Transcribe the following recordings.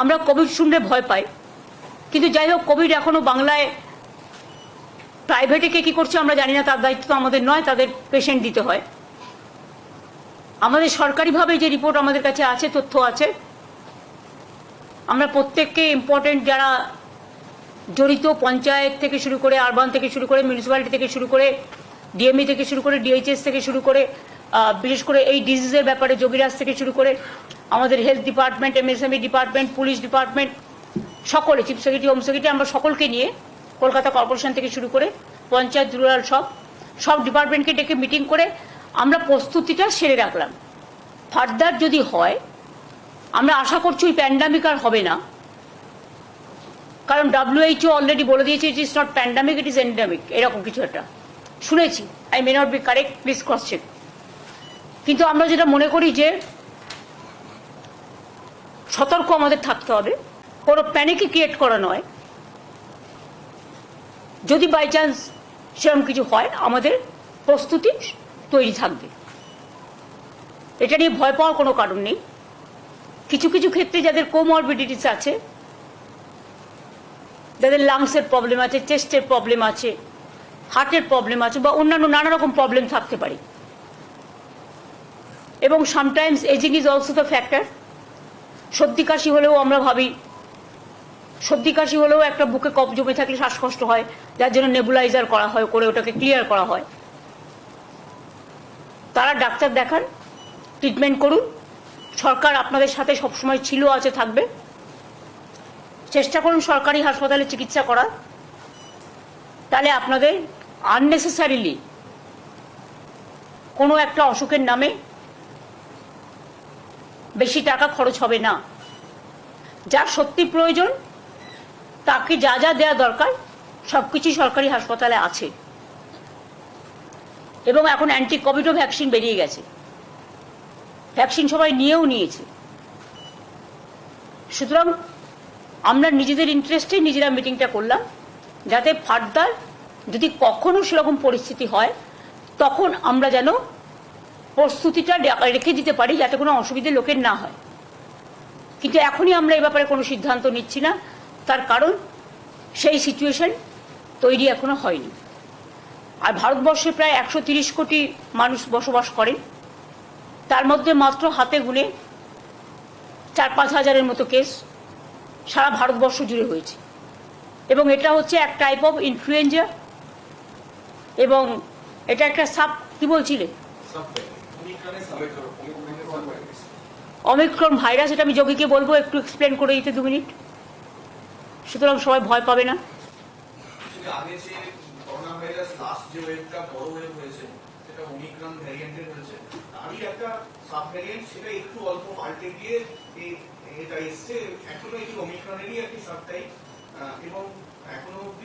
আমরা কোভিড শুনলে ভয় পাই। কিন্তু যাই হোক, কোভিড এখনও বাংলায় প্রাইভেটে কে কী করছে আমরা জানি না, তার দায়িত্ব তো আমাদের নয়, তাদের পেশেন্ট দিতে হয়। আমাদের সরকারিভাবে যে রিপোর্ট আমাদের কাছে আছে, তথ্য আছে, আমরা প্রত্যেককে ইম্পর্টেন্ট যারা জড়িত, পঞ্চায়েত থেকে শুরু করে আরবান থেকে শুরু করে মিউনিসিপ্যালিটি থেকে শুরু করে ডিএমই থেকে শুরু করে ডিএইচএস থেকে শুরু করে বিশেষ করে এই ডিজিজের ব্যাপারে যোগীরাজ থেকে শুরু করে আমাদের health department MSME department police department সকলে চিফ সেক্রেটারি হোম সেক্রেটারি আমরা সকলকে নিয়ে কলকাতা কর্পোরেশন থেকে শুরু করে পঞ্চায়েত রুরাল সব সব ডিপার্টমেন্টকে ডেকে মিটিং করে আমরা প্রস্তুতিটা সেরে রাখলাম। ফার্দার যদি হয়, আমরা আশা করছি ওই প্যান্ডামিক আর হবে না। কারণ ডাব্লিউএইচও অলরেডি বলে দিয়েছে ইট ইস নট প্যান্ডামিক ইট ইস এন্ডামিক এরকম কিছু একটা। শুনেছি। I may not be correct please cross check কিন্তু আমরা যেটা মনে করি যে সতর্ক আমাদের থাকতে হবে। কোনো প্যানিকই ক্রিয়েট করা নয়। যদি বাই চান্স সেরকম কিছু হয়, আমাদের প্রস্তুতি তৈরি থাকবে। এটা নিয়ে ভয় পাওয়ার কোনো কারণ নেই। কিছু কিছু ক্ষেত্রে যাদের কোমরবিডিটিস আছে, যাদের লাংসের প্রবলেম আছে চেস্টের প্রবলেম আছে হার্টের প্রবলেম আছে, বা অন্যান্য নানা রকম প্রবলেম থাকতে পারে। এবং sometimes ageing is also the factor সর্দি কাশি হলেও আমরা ভাবি সর্দি কাশি হলেও একটা বুকে কফ জমে থাকলে শ্বাসকষ্ট হয়, যার জন্য নেবুলাইজার করা হয়, করে ওটাকে ক্লিয়ার করা হয়। তারা ডাক্তার দেখান, ট্রিটমেন্ট করুন, সরকার আপনাদের সাথে সবসময় ছিল, আছে, থাকবে। চেষ্টা করুন সরকারি হাসপাতালে চিকিৎসা করার। তাহলে আপনাদের আননেসেসারিলি কোনো একটা অসুখের নামে বেশি টাকা খরচ হবে না। যার সত্যি প্রয়োজন, তাকে যা যা দেওয়া দরকার সব কিছুই সরকারি হাসপাতালে আছে। এবং এখন অ্যান্টি কোভিডও ভ্যাকসিন বেরিয়ে গেছে। ভ্যাকসিন সবাই নিয়েও নিয়েছে। সুতরাং আমরা নিজেদের ইন্টারেস্টে নিজেরা মিটিংটা করলাম, যাতে ফার্দার যদি কখনো সেরকম পরিস্থিতি হয়, তখন আমরা যেন প্রস্তুতিটা রেখে দিতে পারি যাতে কোনো অসুবিধে লোকের না হয়। কিন্তু এখনই আমরা এ ব্যাপারে কোনো সিদ্ধান্ত নিচ্ছি না। তার কারণ, সেই সিচুয়েশন তৈরি এখনও হয়নি। আর ভারতবর্ষে প্রায় একশো তিরিশ কোটি মানুষ বসবাস করেন। তার মধ্যে মাত্র হাতে গুনে চার পাঁচ হাজারের মতো কেস সারা ভারতবর্ষ জুড়ে হয়েছে। এবং এটা হচ্ছে এক টাইপ অফ ইনফ্লুয়েঞ্জা এবং এটা একটা সাব কি বলছিলে? অমিক্রন ভাইরাস, এটা আমি যোগীকে বলব, একটু এক্সপ্লেন করে দিতে দু মিনিট। সুতরাং সবাই ভয় পাবে না।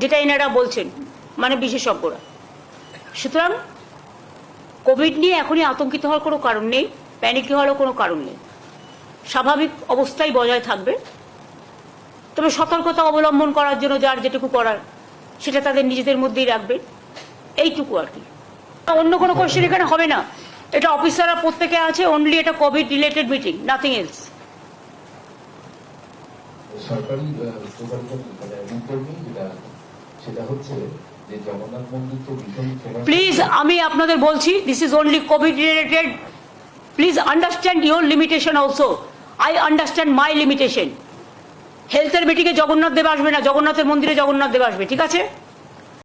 যেটা এনারা বলছেন মানে বিশেষজ্ঞরা। সুতরাং কোভিড নিয়ে এখনই আতঙ্কিত হওয়ার কোনো কারণ নেই প্যানিকি হওয়ারও কোনো কারণ নেই। স্বাভাবিক অবস্থায় বজায় থাকবে। তবে সতর্কতা অবলম্বন করার জন্য যার যেটুকু করার, সেটা তাদের নিজেদের মধ্যেই রাখবে। এইটুকু আর কি। অন্য কোনো কোয়েশ্চেন এখানে হবে না। এটা অফিসাররা প্রত্যেকে আছে অনলি এটা Covid related meeting nothing else সরকারি প্লিজ আমি আপনাদের বলছি this is only Covid related please understand your limitation also I understand my limitation হেলথের মিটিংয়ে জগন্নাথ দেব আসবে না, জগন্নাথের মন্দিরে জগন্নাথ দেব আসবে, ঠিক আছে?